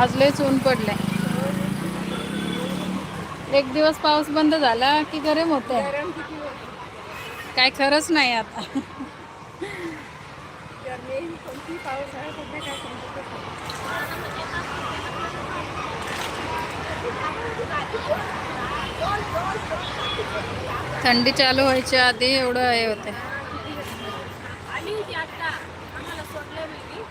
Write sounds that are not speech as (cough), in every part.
आज लयच ऊन पडलंय. एक दिवस पाऊस बंद झाला की गरम होते काय खरंच नाही आता. थंडी चालू व्हायच्या आधी एवढं हे होते आली होती आता आम्हाला सोडलं नाही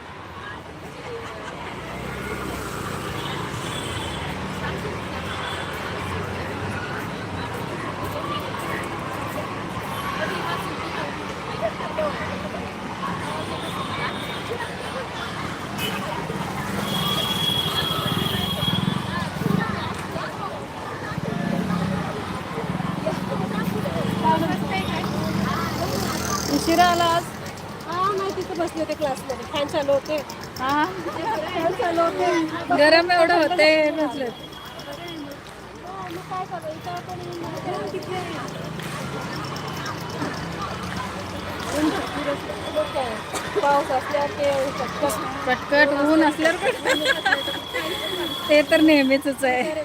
उशिरा आला आज हा नाही तिथं बसले होते क्लासमध्ये फॅन चालू होते हा? फॅन चालू होते गरम एवढं होते बसले काय? पाऊस असल्यावर ते कटकट ऊन असल्यावर ते तर नेहमीच आहे.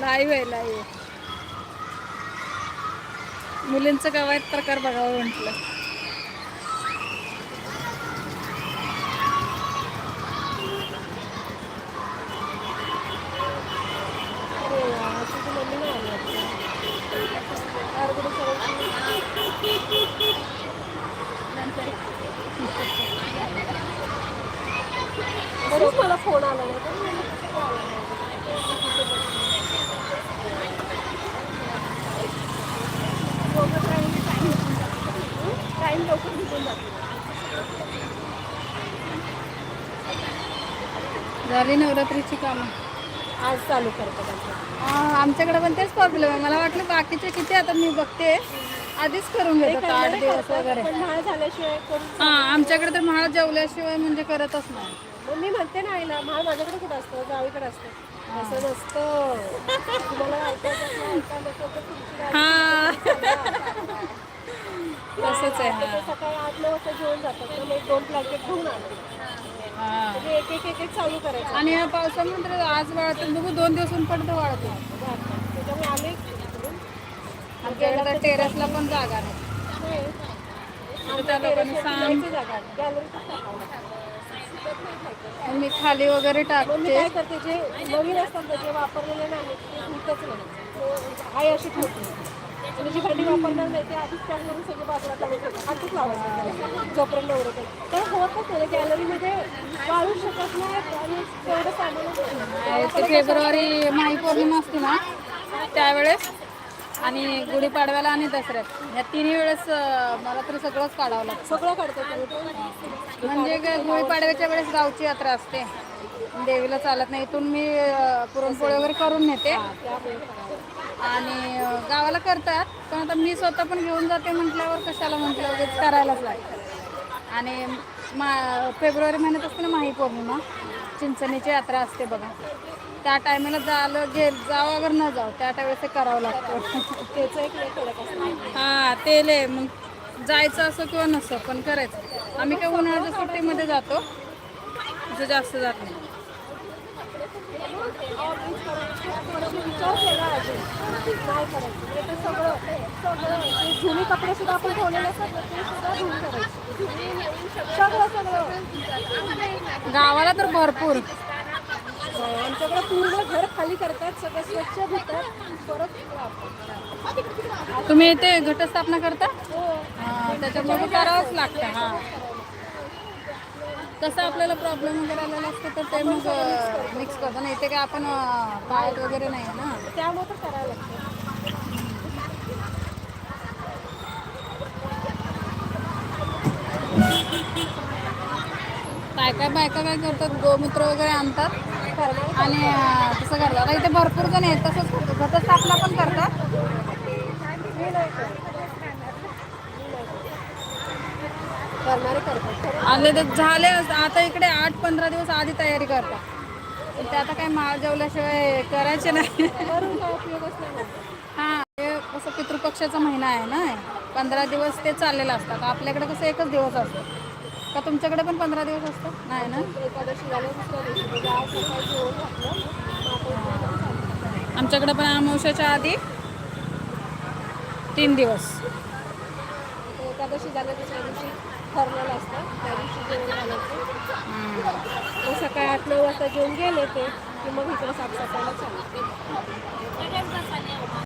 लाईव्ह आहे लाईव्ह मुलींचं कवायत प्रकार बघावं म्हटलं. तरीच मला फोन आला time लवकर निघून जातो. झाली नवरात्रीची कामं आज चालू. हा, आमच्याकडे पण तेच प्रॉब्लेम आहे. मला वाटलं बाकीचे किती आता मी बघते. आधीच करून ते घेतात आठ दिवस वगैरे. महाळ झाल्याशिवाय हा आमच्याकडे तर महाळ जेवल्याशिवाय म्हणजे करतच नाही. मग मी म्हणते ना आईला महाळ माझ्याकडे कुठं असतं? गावीकडे असतं. असं नसतं तुम्हाला. हा. (laughs) तसंच आहे सकाळी आठ नऊ वाजता जेवण जातात. तर मग दोन ब्लँकेट घेऊन आले. एक एक एक एक चालू करायचं. आणि या पावसामुळे आज वाळत. बघू दोन दिवसून पडतं वाळत. त्याच्यामुळे. आमच्याकडे तर टेरेसला पण जागा नाही. लोकांनी सांग मी खाली वगैरे टाकते. काय करते जे नवीन असतात जे वापरलेले नाही ते अशी ठेवते. आणि जी भांडी वापरणार नाही ते आधीच पॅक करून सगळे बाजूला काढून ठेवते लावायचं जोपर्यंत नवरत तर होतच नाही गॅलरीमध्ये वाळू शकत नाही आणि तेवढं सामानच फेब्रुवारी माही पौर्णिमा असते ना त्यावेळेस आणि गुढीपाडव्याला आणि दसऱ्यात. या तिन्ही वेळेस मला तरी सगळंच काढावं लागतं. सगळं काढतो म्हणजे गुढीपाडव्याच्या वेळेस गावची यात्रा असते. देवीला चालत नाही. इथून मी पुरणपोळी वगैरे करून नेते. आणि गावाला करतात. पण आता मी स्वतः पण घेऊन जाते म्हटल्यावर कशाला म्हटलं उगाच करायलाच लागतं. आणि मा फेब्रुवारी महिन्यात असते ना माही पौर्णिमा. चिंचणीची यात्रा असते बघा. त्या टायमाला झालं गे जावं अगर न जावं त्या टायवेळेस ते करावं लागतं. त्याचं एक लय कडक असतं. हा तेल आहे मग जायचं असं किंवा नसं पण करायचं. आम्ही काय उन्हाळ्याच्या सुट्टीमध्ये जातो तिथं जास्त जात नाही. ते ते जुने कपडे सुद्धा आपण ठेवलेले असतात ते गावाला तर भरपूर. हो, आमच्याकडे पूर्ण घर खाली करतात सगळं स्वच्छ धुतात परत. तुम्ही इथे घटस्थापना करता? हो. त्याच्यामुळे करावंच लागतं हा. कसं आपल्याला प्रॉब्लेम वगैरे आलेला असतो तर ते मग मिक्स करतो. ना इथे काय आपण अं, पाळत वगैरे नाही आहे ना? त्यामुळे तर करायला लागतं. काय काय बायका काय करतात? गोमूत्र वगैरे आणतात? आणि तसं करतात आता इथे भरपूर जण आहेत तसंच करतो. घटस्थापना पण करतात. आणि ते झाले आता इकडे आठ पंधरा दिवस आधी तयारी करतात. ते आता काय माळ जेवल्याशिवाय करायचे नाही. हा हे कसं पितृपक्षाचा महिना आहे ना? पंधरा दिवस ते चाललेलं असतात. आपल्याकडे कसं एकच दिवस असतो. का तुमच्याकडे पण पंधरा दिवस असतात नाही ना. एकादशी झाल्या दुसऱ्या दिवशी. म्हणजे करायचं. आमच्याकडे पण अमावस्याच्या आधी तीन दिवस. एकादशी झाल्या दुसऱ्या दिवशी ठरलेलं असतं त्या दिवशी जेवण घालायचं. हम्म. मग सकाळी आठ नऊ वाजता जेवण गेले ते की मग इकडे साफसफाईला चालू.